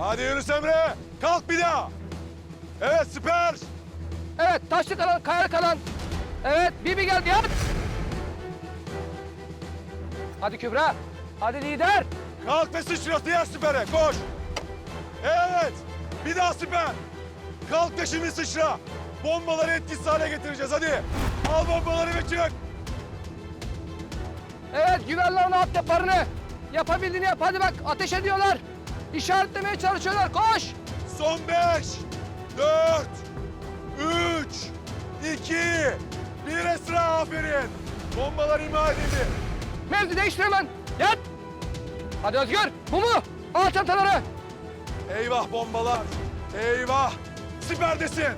Hadi Yunus Emre. Kalk bir daha. Evet süper. Evet taşlı kalan, kayar kalan. Evet Bibi geldi yat. Hadi Kübra. Hadi lider. Kalk ve sıçra diğer süpere. Koş. Evet. Bir daha süper. Kalk da şimdi sıçra. Bombaları etkisiz hale getireceğiz hadi. Al bombaları ve çık. Evet güvenle ona at deparını. Yapabildiğini yap. Hadi bak ateş ediyorlar. İşaretlemeye çalışıyorlar. Koş. Son beş, dört, üç, iki, bir Esra aferin. Bombalar imha edildi. Mevzi değiştir hemen. Yat. Hadi Özgür. Bu mu? Al çantaları. Eyvah bombalar. Eyvah. Siperdesin.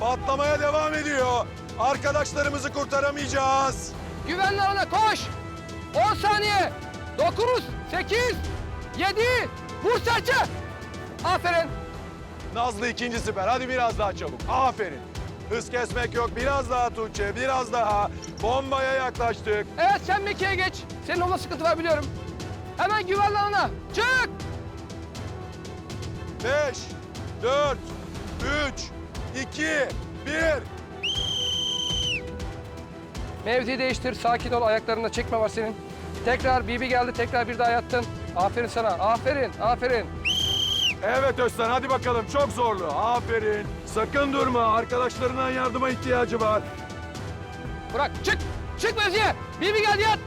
Patlamaya devam ediyor. Arkadaşlarımızı kurtaramayacağız. Güvenle ona koş. 10 saniye. 9, 8, 7. Vur serçe. Aferin. Nazlı ikinci siper. Hadi biraz daha çabuk. Aferin. Hız kesmek yok. Biraz daha Tuğçe. Biraz daha. Bombaya yaklaştık. Evet sen Meki'ye geç. Senin onunla sıkıntı var biliyorum. Hemen güvenle ona. Çık. Beş, dört, üç, iki, bir. Mevzi değiştir. Sakin ol. Ayaklarında çekme var senin. Tekrar Bibi geldi. Tekrar bir daha yattın. Aferin sana. Aferin. Aferin. Evet Özden hadi bakalım. Çok zorlu. Aferin. Sakın durma. Arkadaşlarından yardıma ihtiyacı var. Bırak. Çık. Çık Mevzi'ye. Bibi geldi yat.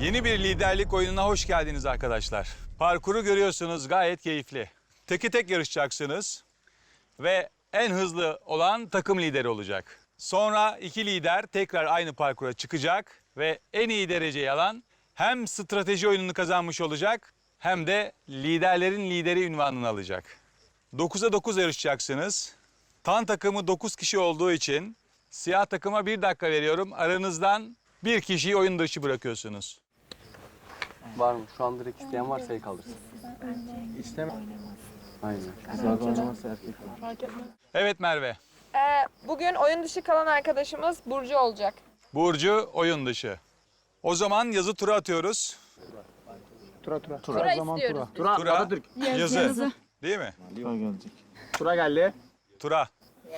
Yeni bir liderlik oyununa hoş geldiniz arkadaşlar. Parkuru görüyorsunuz gayet keyifli. Teki tek yarışacaksınız ve en hızlı olan takım lideri olacak. Sonra iki lider tekrar aynı parkura çıkacak ve en iyi dereceyi alan hem strateji oyununu kazanmış olacak hem de liderlerin lideri ünvanını alacak. 9'a 9 yarışacaksınız. Tan takımı 9 kişi olduğu için siyah takıma bir dakika veriyorum. Aranızdan bir kişiyi oyun dışı bırakıyorsunuz. Var mı? Şu an direkt isteyen varsa el kaldırsın. İsteme. Aynen. Kızlarda oynamazsa erkek var. Evet Merve. Ee, bugün oyun dışı kalan arkadaşımız Burcu olacak. Burcu oyun dışı. O zaman yazı tura atıyoruz. Tura tura. Tura istiyoruz. biz. Tura, Tura, Atatürk. yazı. Değil mi? Tura gelecek. Tura geldi. Tura.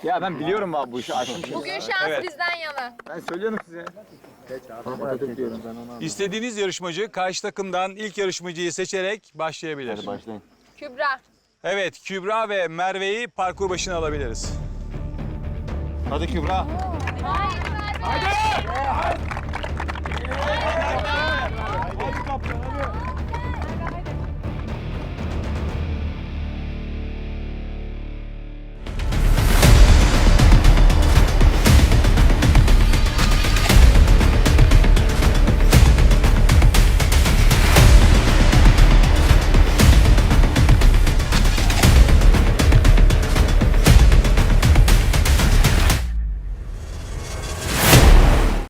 Ya ben biliyorum abi bu işi açmışım. Bugün şans Evet. bizden yana. Ben söylüyorum size. İstediğiniz yarışmacı karşı takımdan ilk yarışmacıyı seçerek başlayabilir. Hadi başlayın. Kübra. Evet Kübra ve Merve'yi parkur başına alabiliriz. Hadi Kübra.